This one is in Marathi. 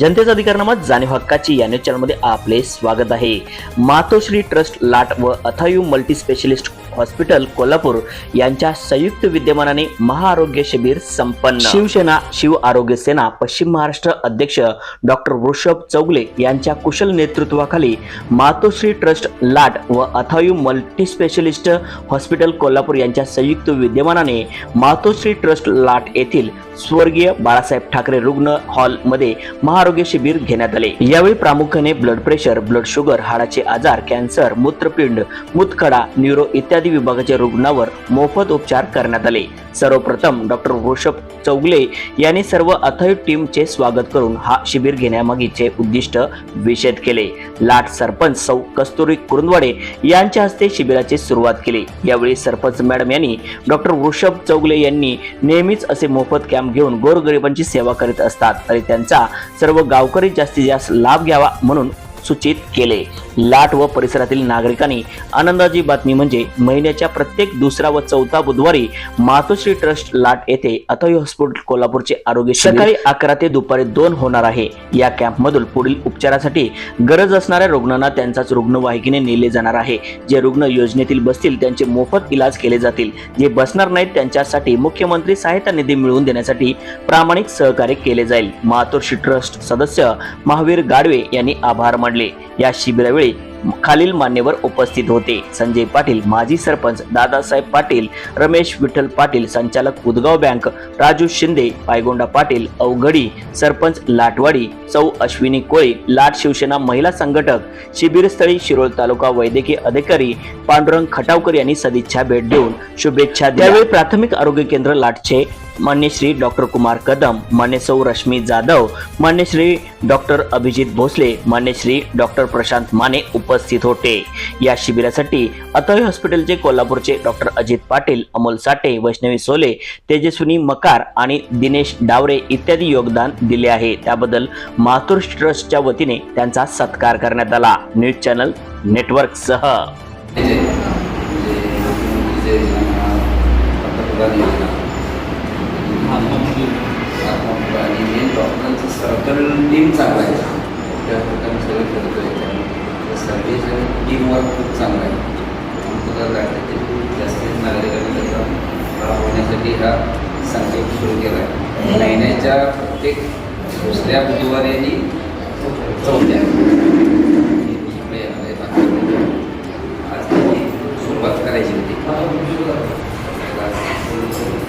जनतेचा अधिकारनामा जाणीव हक्काची या न्यूज चॅनलमध्ये आपले स्वागत आहे. मातोश्री ट्रस्ट लाट व Athayu multi specialist hospital Kolhapur यांच्या संयुक्त विद्यमानाने महाआरोग्य शिबिर संपन्न. शिवसेना शिव आरोग्य सेना पश्चिम महाराष्ट्र अध्यक्ष डॉक्टर वृषभ चौगले यांच्या कुशल नेतृत्वाखाली मातोश्री ट्रस्ट लाट व Athayu multi specialist hospital Kolhapur यांच्या संयुक्त विद्यमानाने मातोश्री ट्रस्ट लाट येथील स्वर्गीय बाळासाहेब ठाकरे रुग्ण हॉलमध्ये महाआरोग्य शिबिर घेण्यात आले. यावेळी प्रामुख्याने ब्लड प्रेशर ब्लड शुगर हाडाचे आजार कॅन्सर मूत्रपिंड मूतखडा न्यूरो इत्यादी विभागाच्या रुग्णावर मोफत उपचार करण्यात आले. सर्वप्रथम डॉक्टर वृषभ चौगले यांनी सर्व अथय टीमचे स्वागत करून हा शिबिर घेण्यामागीचे उद्दिष्ट विषद केले. लाट सरपंच सौ कस्तुरी कुरुंदवाडे यांच्या हस्ते शिबिराची सुरुवात केली. यावेळी सरपंच मॅडम यांनी डॉक्टर वृषभ चौगले यांनी नेहमीच असे मोफत कॅम्प घेऊन गोरगरिबांची सेवा करीत असतात. तरी त्यांचा सर्व गावकरी जास्तीत जास्त लाभ घ्यावा म्हणून सूचित केले. लाट व परिसरातील नागरिकांनी आनंदाची बातमी म्हणजे महिन्याच्या प्रत्येक दुसरा व चौथा बुधवारी मातोश्री ट्रस्ट लाट येथे अथय हॉस्पिटल कोल्हापूरचे आरोग्य सकाळी अकरा ते दुपारी दोन होणार आहे. या कॅम्प मधून पुढील उपचारासाठी गरज असणाऱ्या रुग्णांना त्यांचाच रुग्णवाहिकेने नेले जाणार आहे. जे रुग्ण योजनेतील बसतील त्यांचे मोफत इलाज केले जातील. जे बसणार नाहीत त्यांच्यासाठी मुख्यमंत्री सहायता निधी मिळवून देण्यासाठी प्रामाणिक सहकार्य केले जाईल. मातोश्री ट्रस्ट सदस्य महावीर गाडवे यांनी आभार मानले. मांडले. या शिबिरावेळी खालील मान्यवर उपस्थित होते. संजय पाटील माजी सरपंच दादासाहेब पाटील रमेश विठ्ठल पाटील संचालक उदगाव बँक राजू शिंदे पायगोंडा पाटील अवघडी सरपंच लाटवाडी सौ अश्विनी कोळी लाट शिवसेना महिला संघटक शिबिरस्थळी शिरोळ तालुका वैद्यकीय अधिकारी पांडुरंग खटावकर यांनी सदिच्छा भेट देऊन शुभेच्छा त्यावेळी प्राथमिक आरोग्य केंद्र लाटचे मान्यश्री डॉक्टर कुमार कदम मान्यसौ रश्मी जाधव मान्यश्री डॉक्टर अभिजित भोसले मान्यश्री डॉक्टर प्रशांत माने उपस्थित होते या शिबिरासाठी अतय हॉस्पिटलचे कोल्हापूरचे डॉक्टर अजित पाटील अमोल साठे वैष्णवी सोले तेजस्विनी मकार आणि दिनेश डावरे इत्यादी योगदान दिले आहे त्याबद्दल माथुर ट्रस्टच्या वतीने त्यांचा सत्कार करण्यात आला न्यूज चॅनल नेटवर्क सह आणि मेन डॉक्टरांचं सर्कल टीम चांगला आहे त्या प्रकारे सगळं करतो आहे त्यामुळे सर्विस आणि टीम खूप चांगला आहे आमचं राज्यातील जास्तीत नागरिकांनी त्याचा लाभ होण्यासाठी हा संकल्प सुरू केला आहे महिन्याच्या प्रत्येक दुसऱ्या बुधवारी आणि चौथ्या सगळे आहेत. आज त्याची सुरुवात करायची होती जास्त भावना अपेक्षा होती.